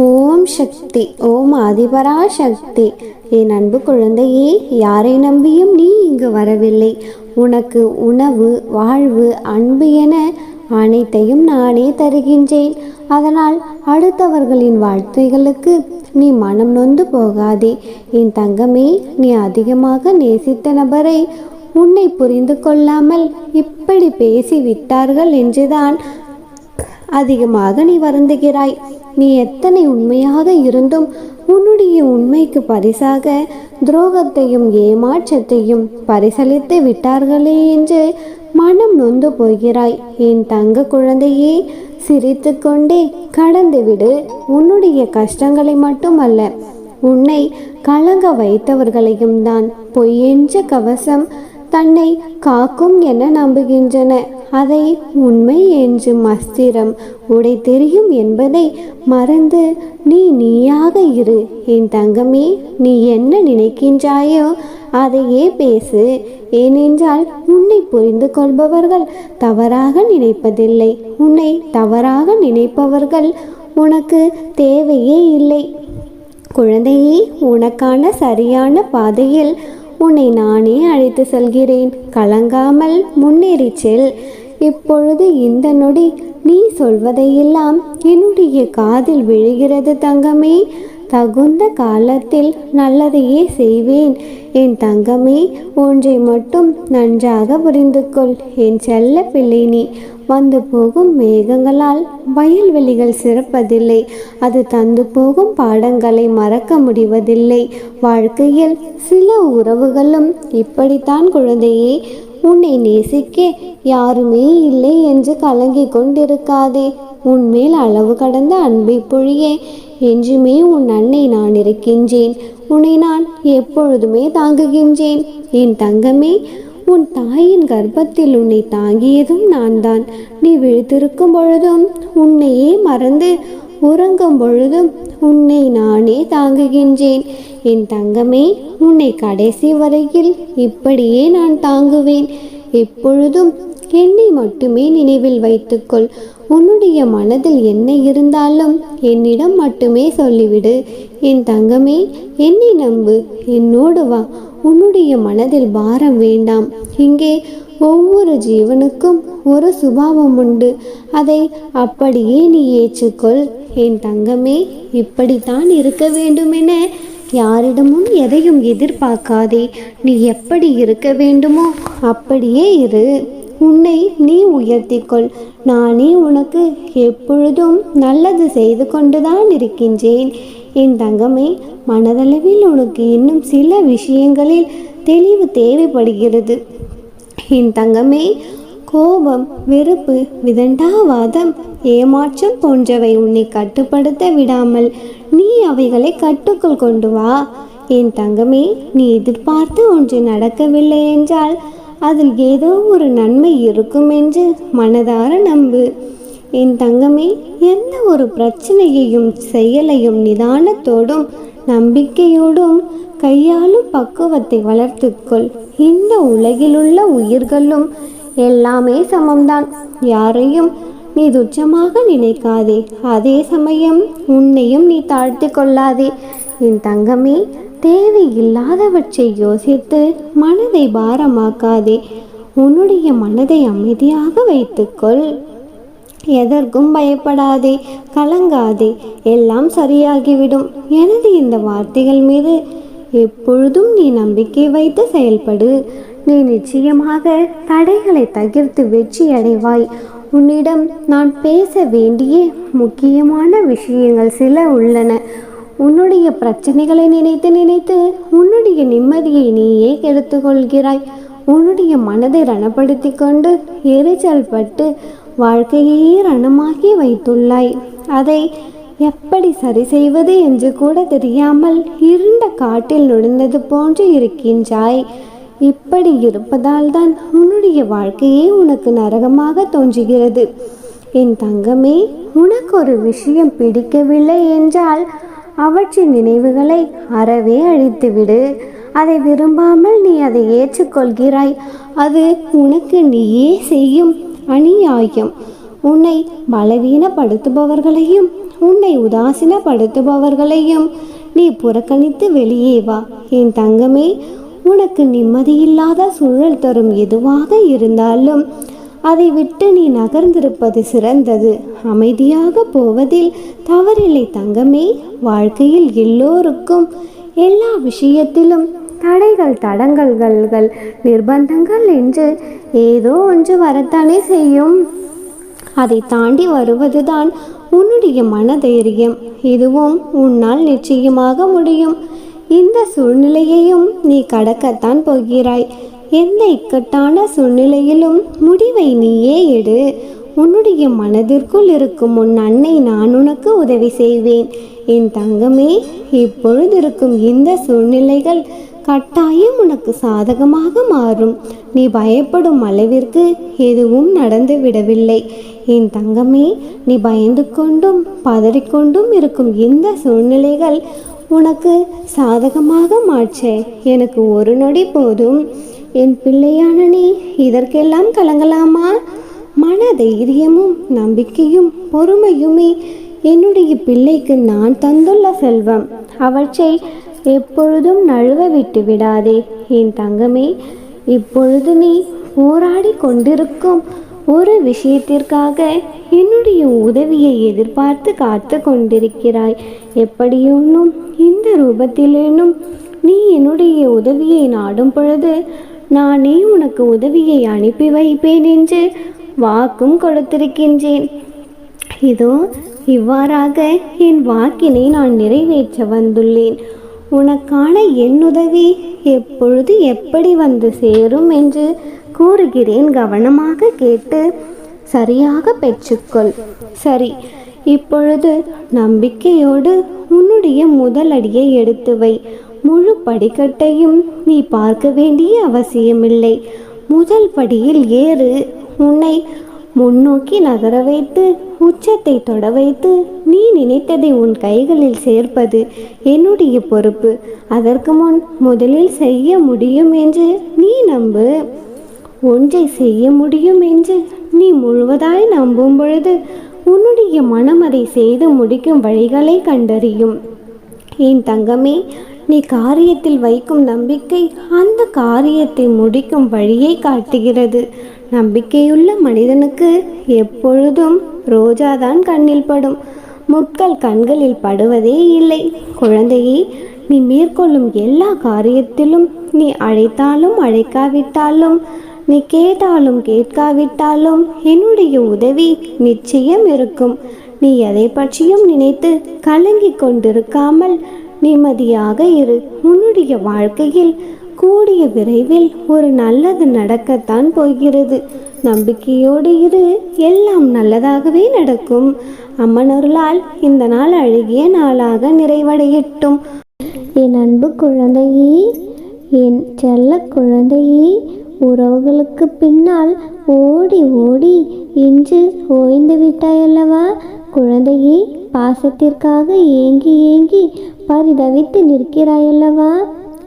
ஓம் சக்தி ஓம் ஆதிபரா சக்தி என் அன்பு குழந்தையே யாரை நம்பியும் நீ இங்கு வரவில்லை. உனக்கு உணவு வாழ்வு அன்பு என அனைத்தையும் நானே தருகின்றேன். அதனால் அடுத்தவர்களின் வாழ்த்துகளுக்கு நீ மனம் நொந்து போகாதே. என் தங்கமே நீ அதிகமாக நேசித்த நபரை உன்னை புரிந்து கொள்ளாமல் இப்படி பேசி விட்டார்கள் என்றுதான் அதிகமாக நீ வருந்துகிறாய். நீ எத்தனை உண்மையாக இருந்தும் உன்னுடைய உண்மைக்கு பரிசாக துரோகத்தையும் ஏமாற்றத்தையும் பரிசளித்து விட்டார்களே என்று மனம் நொந்து போகிறாய். என் தங்க குழந்தையே சிரித்து கொண்டே கடந்துவிடு. உன்னுடைய கஷ்டங்களை மட்டுமல்ல உன்னை கலங்க வைத்தவர்களையும் தான். பொய்யென்ற கவசம் தன்னை காக்கும் என நம்புகின்றன. அதை உண்மை என்று மஸ்திரம் உடை தெரியும் என்பதை மறந்து நீ நீயாக இரு என் தங்கமே நீ என்ன நினைக்கின்றாயோ அதையே பேசு. ஏனென்றால் உன்னை புரிந்து கொள்பவர்கள் தவறாக நினைப்பதில்லை. உன்னை தவறாக நினைப்பவர்கள் உனக்கு தேவையே இல்லை. குழந்தையே உனக்கான சரியான பாதையில் உன்னை நானே அழைத்து செல்கிறேன். கலங்காமல் முன்னேறி செல். இப்பொழுது இந்த நொடி நீ சொல்வதையெல்லாம் என்னுடைய காதில் விழுகிறது தங்கமே. தகுந்த காலத்தில் நல்லதையே செய்வேன். என் தங்கமே ஒன்றை மட்டும் நன்றாக புரிந்து கொள் என் செல்ல பிள்ளை நீ. வந்து போகும் மேகங்களால் வயல்வெளிகள் சிறப்பதில்லை. அது தந்து போகும் பாடங்களை மறக்க முடிவதில்லை. வாழ்க்கையில் சில உறவுகளும் இப்படித்தான் குழந்தையே. உன்னை நேசிக்க யாருமே இல்லை என்று கலங்கிக் கொண்டிருக்காதே. உன்மேல் அளவு கடந்த அன்பை பொழிய என்றுமே உன் அன்னை நான் இருக்கின்றேன். உன்னை நான் எப்பொழுதுமே தாங்குகின்றேன். என் தங்கமே உன் தாயின் கர்ப்பத்தில் உன்னை தாங்கியதும் நான் தான் நீ விழித்திருக்கும் பொழுதும் உன்னையே மறந்து உறங்கும் பொழுதும் உன்னை நானே தாங்குகின்றேன். என் தங்கமே உன்னை கடைசி வரையில் இப்படியே நான் தாங்குவேன். எப்பொழுதும் என்னை மட்டுமே நினைவில் வைத்துக்கொள். உன்னுடைய மனதில் என்ன இருந்தாலும் என்னிடம் மட்டுமே சொல்லிவிடு. என் தங்கமே என்னை நம்பு என்னோடு வா. உன்னுடைய மனதில் பாரம் வேண்டாம். இங்கே ஒவ்வொரு ஜீவனுக்கும் ஒரு சுபாவம் உண்டு. அதை அப்படியே நீ ஏற்றுக்கொள். என் தங்கமே இப்படித்தான் இருக்க வேண்டுமென யாரிடமும் எதையும் எதிர்பார்க்காதே. நீ எப்படி இருக்க வேண்டுமோ அப்படியே இரு. உன்னை நீ உயர்த்திக்கொள். நானே உனக்கு எப்பொழுதும் நல்லது செய்து கொண்டுதான் இருக்கின்றேன். என் தங்கமே மனதளவில் உனக்கு இன்னும் சில விஷயங்களில் தெளிவு தேவைப்படுகிறது. என் தங்கமே கோபம் வெறுப்பு விதண்டாவாதம் ஏமாற்றம் போன்றவை உன்னை கட்டுப்படுத்த விடாமல் நீ அவைகளை கட்டுக்குள் கொண்டு வா. என் தங்கமே நீ எதிர்பார்த்து ஒன்று நடக்கவில்லை என்றால் அதில் ஏதோ ஒரு நன்மை இருக்கும் என்று மனதார நம்பு. என் தங்கமே எந்த ஒரு பிரச்சனையையும் செயலையும் நிதானத்தோடும் நம்பிக்கையோடும் கையாளும் பக்குவத்தை வளர்த்துக்கொள். இந்த உலகிலுள்ள உயிர்களும் எல்லாமே சமம்தான். யாரையும் நீ துச்சமாக நினைக்காதே. அதே சமயம் உன்னையும் நீ தாழ்த்தி கொள்ளாதே. என் தங்கமே தேவையில்லாதவற்றை யோசித்து மனதை பாரமாக்காதே. உன்னுடைய மனதை அமைதியாக வைத்துக்கொள். எதற்கும் பயப்படாதே கலங்காதே. எல்லாம் சரியாகிவிடும். எனது இந்த வார்த்தைகள் மீது எப்பொழுதும் நீ நம்பிக்கை வைத்து செயல்படு. நீ நிச்சயமாக தடைகளை தகிர்த்து வெற்றி அடைவாய். உன்னிடம் நான் பேச வேண்டிய முக்கியமான விஷயங்கள் சில உள்ளன. உன்னுடைய பிரச்சனைகளை நினைத்து நினைத்து உன்னுடைய நிம்மதியை நீயே கெடுத்துக்கொள்கிறாய். உன்னுடைய மனதை ரணப்படுத்தி கொண்டு எரிச்சல் பட்டு வாழ்க்கையே ரணமாக்கி வைத்துள்ளாய். அதை எப்படி சரி செய்வது என்று கூட தெரியாமல் இருண்ட காட்டில் நுழைந்தது போன்று இருக்கின்றாய். இப்படி இருப்பதால் தான் உன்னுடைய வாழ்க்கையே உனக்கு நரகமாக தோன்றுகிறது. என் தங்கமே உனக்கு ஒரு விஷயம் பிடிக்கவில்லை என்றால் அவற்றின் நினைவுகளை அறவே அழித்துவிடு. அதை விரும்பாமல் நீ அதை ஏற்றுக்கொள்கிறாய். அது உனக்கு நீயே செய்யும் அநியாயம். உன்னை பலவீனப்படுத்துபவர்களையும் உன்னை உதாசீனப்படுத்துபவர்களையும் நீ புறக்கணித்து வெளியே வா. என் தங்கமே உனக்கு நிம்மதியில்லாத சூழல் தரும் எதுவாக இருந்தாலும் அதை விட்டு நீ நகர்ந்திருப்பது சிறந்தது. அமைதியாக போவதில் தவறில்லை தங்கமே. வாழ்க்கையில் எல்லோருக்கும் எல்லா விஷயத்திலும் தடைகள் தடங்கல்கள் நிர்பந்தங்கள் என்று ஏதோ ஒன்று வரத்தானே செய்யும். அதை தாண்டி வருவதுதான் உன்னுடைய மனதைரியம். இதுவும் உன்னால் நிச்சயமாக முடியும். இந்த சூழ்நிலையையும் நீ கடக்கத்தான் போகிறாய். எந்த இக்கட்டான சூழ்நிலையிலும் முடிவை நீயே எடு. உன்னுடைய மனதிற்குள் இருக்கும் உன் அன்னை நான் உனக்கு உதவி செய்வேன். என் தங்கமே இப்பொழுது இருக்கும் இந்த சூழ்நிலைகள் கட்டாயம் உனக்கு சாதகமாக மாறும். நீ பயப்படும் அளவிற்கு எதுவும் நடந்து விடவில்லை. என் தங்கமே நீ பயந்து கொண்டும் பதறிக்கொண்டும் இருக்கும் இந்த சூழ்நிலைகள் உனக்கு சாதகமாக மாற்ற. எனக்கு ஒரு நொடி போதும். என் பிள்ளையான நீ இதற்கெல்லாம் கலங்கலாமா? மன தைரியமும் நம்பிக்கையும் பொறுமையுமே என்னுடைய பிள்ளைக்கு நான் தந்துள்ள செல்வம். அவற்றை எப்பொழுதும் நழுவ விட்டு விடாதே. என் தங்கமே இப்பொழுது நீ போராடி கொண்டிருக்கும் ஒரு விஷயத்திற்காக என்னுடைய உதவியை எதிர்பார்த்து காத்து கொண்டிருக்கிறாய். எப்படியோனும் இந்த ரூபத்திலேனும் நீ என்னுடைய உதவியை நாடும் பொழுது நானே உனக்கு உதவியை அனுப்பி வைப்பேன் என்று வாக்கும் கொடுத்திருக்கின்றேன். இதோ இவ்வாறாக என் வாக்கினை நான் நிறைவேற்ற வந்துள்ளேன். உனக்கான என் உதவி எப்பொழுது எப்படி வந்து சேரும் என்று கூறுகிறேன் கவனமாக கேட்டு சரியாக பெற்றுக்கொள். சரி இப்பொழுது நம்பிக்கையோடு உன்னுடைய முதல் அடியை எடுத்து வை. முழு படிக்கட்டையும் நீ பார்க்க வேண்டிய அவசியமில்லை. முதல் படியில் ஏறு. உன்னை முன்னோக்கி நகர வைத்து உச்சத்தை தொட வைத்து நீ நினைத்ததை உன் கைகளில் சேர்ப்பது என்னுடைய பொறுப்பு. அதற்கு முன் முதலில் செய்ய முடியும் என்று நீ நம்பு. ஒன்றை செய்ய முடியும் என்று நீ முழுவதாய் நம்பும் பொழுது உன்னுடைய மனம் அதை செய்து முடிக்கும் வழிகளை கண்டறியும். என் தங்கமே நீ காரியத்தில் வைக்கும் நம்பிக்கை அந்த காரியத்தை முடிக்கும் வழியை காட்டுகிறது. நம்பிக்கையுள்ள மனிதனுக்கு எப்பொழுதும் ரோஜாதான் கண்ணில் படும். முட்கள் கண்களில் படுவதே இல்லை. குழந்தையே நீ மேற்கொள்ளும் எல்லா காரியத்திலும் நீ அழைத்தாலும் அழைக்காவிட்டாலும் நீ கேட்டாலும் கேட்காவிட்டாலும் என்னுடைய உதவி நிச்சயம் இருக்கும். நீ எதை பற்றியும் நினைத்து கலங்கிக் கொண்டிருக்காமல் நிம்மதியாக இரு. உன்னுடைய வாழ்க்கையில் கூடிய விரைவில் ஒரு நல்லது நடக்கத்தான் போகிறது. நம்பிக்கையோடு இரு. எல்லாம் நல்லதாகவே நடக்கும். அம்மனருளால் இந்த நாள் அழகிய நாளாக நிறைவடையட்டும். என் அன்பு குழந்தையே என் செல்ல குழந்தையே உறவுகளுக்கு பின்னால் ஓடி ஓடி இன்று ஓய்ந்து விட்டாயல்லவா குழந்தையே பாசத்திற்காக ஏங்கி ஏங்கி பரிதவித்து நிற்கிறாயல்லவா?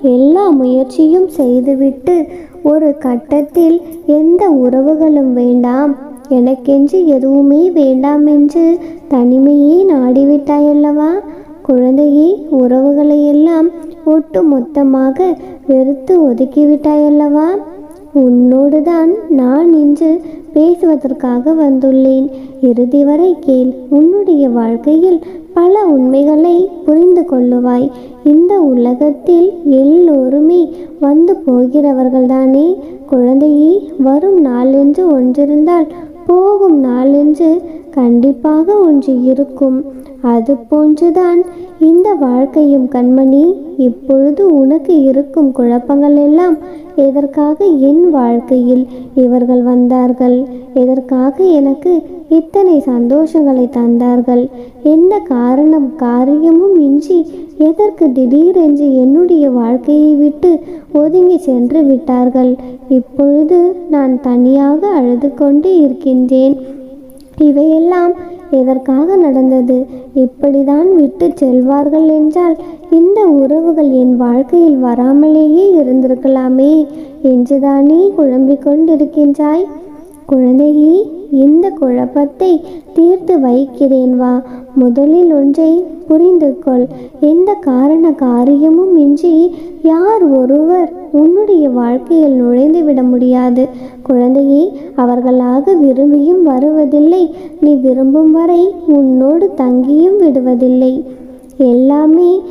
எல்லா முயற்சியும் செய்துவிட்டு ஒரு கட்டத்தில் எந்த உறவுகளும் வேண்டாம். எனக்கென்று எதுவுமே வேண்டாம் என்று தனிமையே நாடிவிட்டாயல்லவா? குழந்தையே உறவுகளை எல்லாம் ஒட்டு மொத்தமாக வெறுத்து ஒதுக்கிவிட்டாயல்லவா? உன்னோடுதான் நான் இன்று பேசுவதற்காக வந்துள்ளேன். இறுதி வரை கேள் உன்னுடைய வாழ்க்கையில் பல உண்மைகளை புரிந்து கொள்ளுவாய். இந்த உலகத்தில் எல்லோருமே வந்து போகிறவர்கள்தானே. குழந்தையே வரும் நாள் என்று ஒன்றிருந்தால் போகும் நாள் என்று கண்டிப்பாக ஒன்று இருக்கும். அது போன்றுதான் இந்த வாழ்க்கையும் கண்மணி. இப்பொழுது உனக்கு இருக்கும் குழப்பங்கள் எல்லாம் எதற்காக என் வாழ்க்கையில் இவர்கள் வந்தார்கள்? எதற்காக எனக்கு இத்தனை சந்தோஷங்களை தந்தார்கள்? என்ன காரணம் காரியமும் இன்றி எதற்கு திடீரென்று என்னுடைய வாழ்க்கையை விட்டு ஒதுங்கி சென்று விட்டார்கள்? இப்பொழுது நான் தனியாக அழுது கொண்டு இருக்கின்றேன். இவையெல்லாம் எதற்காக நடந்தது? இப்படிதான் விட்டு செல்வார்கள் என்றால் இந்த உறவுகள் என் வாழ்க்கையில் வராமலேயே இருந்திருக்கலாமே. என்றுதானே குழம்பிக் கொண்டிருக்கின்றாய்? குழந்தையே இந்த குழப்பத்தை தீர்த்து வைக்கிறேன் வா. முதலில் ஒன்றை புரிந்து கொள். எந்த காரண காரியமும் இன்றி யார் ஒருவர் உன்னுடைய வாழ்க்கையில் நுழைந்து விட முடியாது. குழந்தையை அவர்களாக விரும்பியும் வருவதில்லை. நீ விரும்பும் வரை உன்னோடு தங்கியும் விடுவதில்லை. எல்லாமே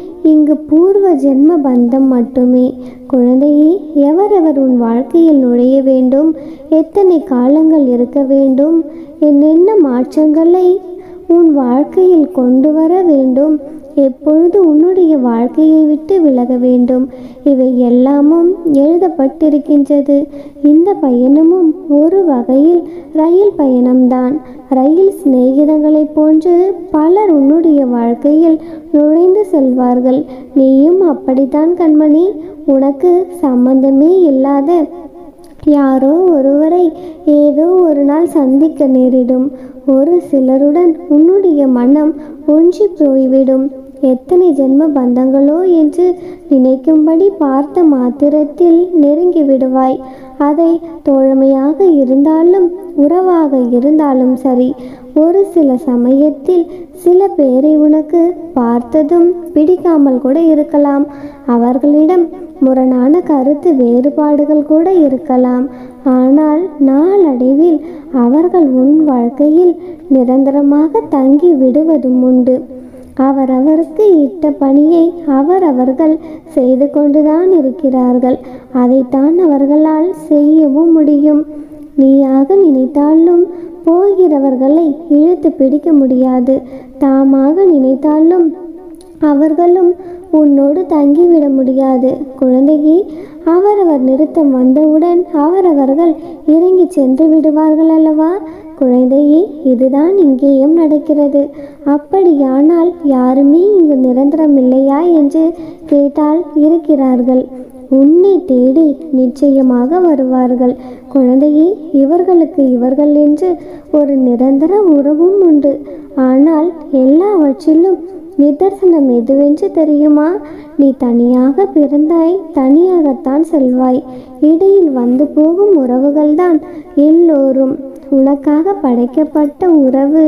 இங்கு பூர்வ ஜென்ம பந்தம் மட்டுமே. குழந்தையே எவரெவர் உன் வாழ்க்கையில் நுழைய வேண்டும்? எத்தனை காலங்கள் இருக்க வேண்டும்? என்னென்ன மாற்றங்களை உன் வாழ்க்கையில் கொண்டு வர வேண்டும்? எப்பொழுது உன்னுடைய வாழ்க்கையை விட்டு விலக வேண்டும்? இவை எல்லாமும் எழுதப்பட்டிருக்கின்றது. இந்த பயணமும் ஒரு வகையில் ரயில் பயணம்தான். ரயில் சிநேகிதங்களைப் போன்று பலர் உன்னுடைய வாழ்க்கையில் நுழைந்து செல்வார்கள். நீயும் அப்படித்தான் கண்மணி. உனக்கு சம்பந்தமே இல்லாத யாரோ ஒருவரை ஏதோ ஒரு நாள் சந்திக்க நேரிடும். ஒரு சிலருடன் உன்னுடைய மனம் ஒன்றி போய்விடும். எத்தனை ஜென்ம பந்தங்களோ என்று நினைக்கும்படி பார்த்த மாத்திரத்தில் நெருங்கி விடுவாய். அதை தோழமையாக இருந்தாலும் உறவாக இருந்தாலும் சரி. ஒரு சில சமயத்தில் சில பேரை உனக்கு பார்த்ததும் பிடிக்காமல் கூட இருக்கலாம். அவர்களிடம் முரணான கருத்து வேறுபாடுகள் கூட இருக்கலாம். ஆனால் நாளடைவில் அவர்கள் உன் வாழ்க்கையில் நிரந்தரமாக தங்கி விடுவதும் உண்டு. அவரவருக்கு இட்ட பணியை அவரவர்கள் செய்து கொண்டுதான் இருக்கிறார்கள். அதைத்தான் அவர்களால் செய்யவும் முடியும். நீயாக நினைத்தாலும் போகிறவர்களை இழுத்து பிடிக்க முடியாது. தாமாக நினைத்தாலும் அவர்களும் உன்னோடு தங்கிவிட முடியாது. குழந்தையை அவரவர் நிறுத்தம் வந்தவுடன் அவரவர்கள் இறங்கி சென்று விடுவார்கள் அல்லவா? குழந்தையே இதுதான் இங்கேயும் நடக்கிறது. அப்படியானால் யாருமே இங்கு நிரந்தரம் இல்லையா என்று கேட்டால் இருக்கிறார்கள். உன்னை தேடி நிச்சயமாக வருவார்கள். குழந்தையே இவர்களுக்கு இவர்கள் என்று ஒரு நிரந்தர உறவும் உண்டு. ஆனால் எல்லாவற்றிலும் நிதர்சனம் எதுவென்று தெரியுமா? நீ தனியாக பிறந்தாய் தனியாகத்தான் செல்வாய். இடையில் வந்து போகும் உறவுகள்தான் எல்லோரும். உனக்காக படைக்கப்பட்ட உறவு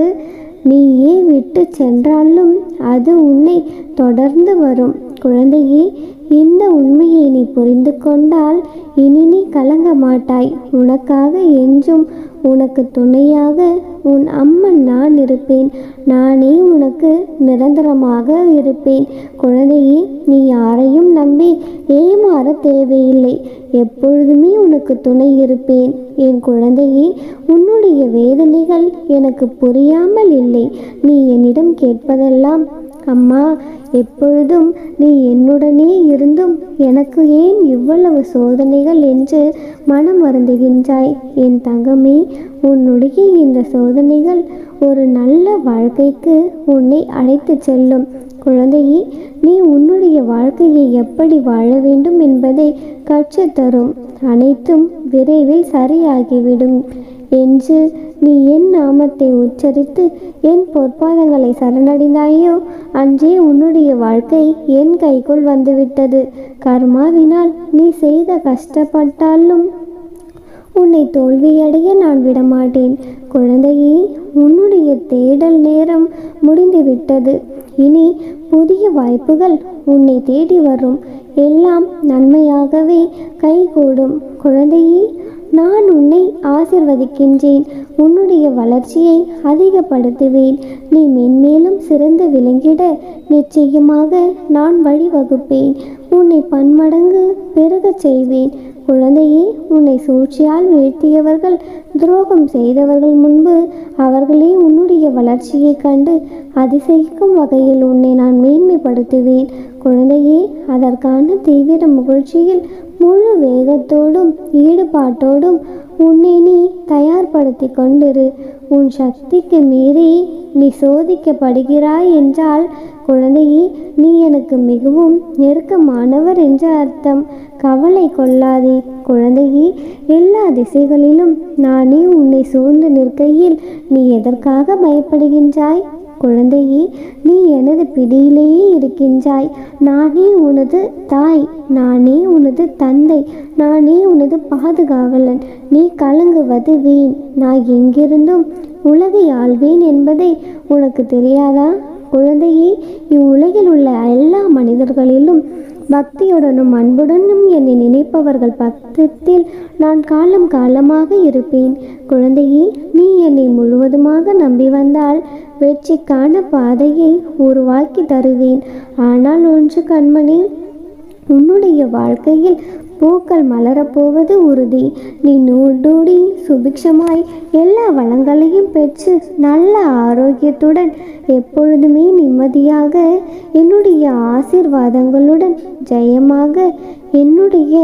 நீயே விட்டு சென்றாலும் அது உன்னை தொடர்ந்து வரும். குழந்தையே இந்த உண்மையை நீ புரிந்து கொண்டால் இனி நீ கலங்க மாட்டாய். உனக்காக என்றும் உனக்கு துணையாக உன் அம்மன் நான் இருப்பேன். நானே உனக்கு நிரந்தரமாக இருப்பேன். குழந்தையே நீ யாரையும் நம்பி ஏமாற தேவையில்லை. எப்பொழுதுமே உனக்கு துணை இருப்பேன். என் குழந்தையே உன்னுடைய வேதனைகள் எனக்கு புரியாமல் இல்லை. நீ என்னிடம் கேட்பதெல்லாம் அம்மா எப்பொழுதும் நீ என்னுடனே இருந்தும் எனக்கு ஏன் இவ்வளவு சோதனைகள் என்று மனம் வருந்துகின்றாய்? என் தங்கமே உன்னுடைய இந்த சோதனைகள் ஒரு நல்ல வாழ்க்கைக்கு உன்னை அழைத்துச் செல்லும். குழந்தையே நீ உன்னுடைய வாழ்க்கையை எப்படி வாழ வேண்டும் என்பதை கற்றுத்தரும் அனைத்தும் விரைவில் சரியாகிவிடும். என்று நீ என் நாமத்தை உச்சரித்து என் பொற்பாதங்களை சரணடைந்தாயோ? அன்றே உன்னுடைய வாழ்க்கை என் கைக்குள் வந்துவிட்டது. கர்மாவினால் நீ செய்த கஷ்டப்பட்டாலும் உன்னை தோல்வியடைய நான் விடமாட்டேன். குழந்தையே உன்னுடைய தேடல் நேரம் முடிந்துவிட்டது. இனி புதிய வாய்ப்புகள் உன்னை தேடி வரும். எல்லாம் நன்மையாகவே கைகூடும். குழந்தையே ஆசிர்வதிக்கின்றேன். உன்னுடைய வளர்ச்சியை அதிகப்படுத்துவேன். நீ மென்மேலும் சிறந்து விளங்கிட நிச்சயமாக நான் வழிவகுப்பேன். உன்னை பன்மடங்கு பெருகச் செய்வேன். குழந்தையே உன்னை சூழ்ச்சியால் வீழ்த்தியவர்கள் துரோகம் செய்தவர்கள் முன்பு அவர்களே உன்னுடைய வளர்ச்சியைக் கண்டு அதிசயிக்கும் வகையில் உன்னை நான் மேன்மைப்படுத்துவேன். குழந்தையே அதற்கான தீவிர முகழ்ச்சியில் முழு வேகத்தோடும் ஈடுபாட்டோடும் உன்னை நீ கொண்டிரு. உன் சக்திக்கு மீறி நீ சோதிக்கப்படுகிறாய் என்றால் குழந்தையே நீ எனக்கு மிகவும் நெருக்கமானவர் என்று அர்த்தம். கவலை கொள்ளாதே குழந்தையே. எல்லா திசைகளிலும் நானே உன்னை சூழ்ந்து நிற்கையில் நீ எதற்காக பயப்படுகின்றாய்? குழந்தையே நீ எனது பிடியிலேயே இருக்கின்றாய். நானே உனது தாய் நானே உனது தந்தை நானே உனது பாதுகாவலன். நீ கலங்குவது வீண். நான் எங்கிருந்தும் உலகை ஆள்வேன் என்பதை உனக்கு தெரியாதா? குழந்தையே இவ்வுலகில் உள்ள எல்லா மனிதர்களிலும் பக்தியுடனும் அன்புடனும் என்னை நினைப்பவர்கள் பக்தத்தில் நான் காலம் காலமாக இருப்பேன். குழந்தையே நீ என்னை முழுவதுமாக நம்பி வந்தால் வெற்றிக்கான பாதையை உருவாக்கி தருவேன். ஆனால் ஒன்று கண்மணி உன்னுடைய வாழ்க்கையில் பூக்கள் மலரப்போவது உறுதி. நீ நூடூடி சுபிக்ஷமாய் எல்லா வளங்களையும் பெற்று நல்ல ஆரோக்கியத்துடன் எப்பொழுதுமே நிம்மதியாக என்னுடைய ஆசீர்வாதங்களுடன் ஜெயமாக என்னுடைய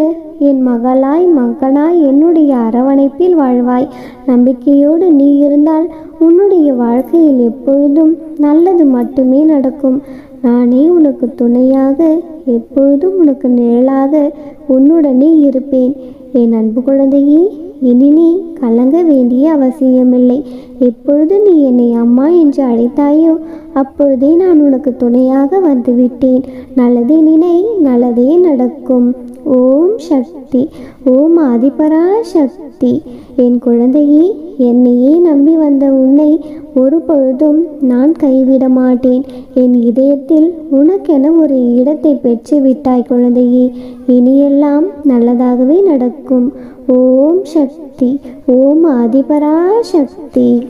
என் மகளாய் மகனாய் என்னுடைய அரவணைப்பில் வாழ்வாய். நம்பிக்கையோடு நீ இருந்தால் உன்னுடைய வாழ்க்கையில் எப்பொழுதும் நல்லது மட்டுமே நடக்கும். நானே உனக்கு துணையாக எப்பொழுதும் உனக்கு நிழலாக உன்னுடனே இருப்பேன். என் அன்பு குழந்தையே இனி நீ கலங்க வேண்டிய அவசியமில்லை. எப்பொழுது நீ என்னை அம்மா என்று அழைத்தாயோ அப்பொழுதே நான் உனக்கு துணையாக வந்துவிட்டேன். நல்லதே நினை நல்லதே நடக்கும். ஓம் சக்தி. ஓம் ஆதிபரா சக்தி என் குழந்தையே என்னையே நம்பி வந்த உன்னை ஒரு பொழுதும் நான் கைவிட மாட்டேன். என் இதயத்தில் உனக்கென ஒரு இடத்தை பெற்று விட்டாய் குழந்தையே. இனியெல்லாம் நல்லதாகவே நடக்கும். ஓம் சக்தி. ஓம் ஆதிபரா சக்தி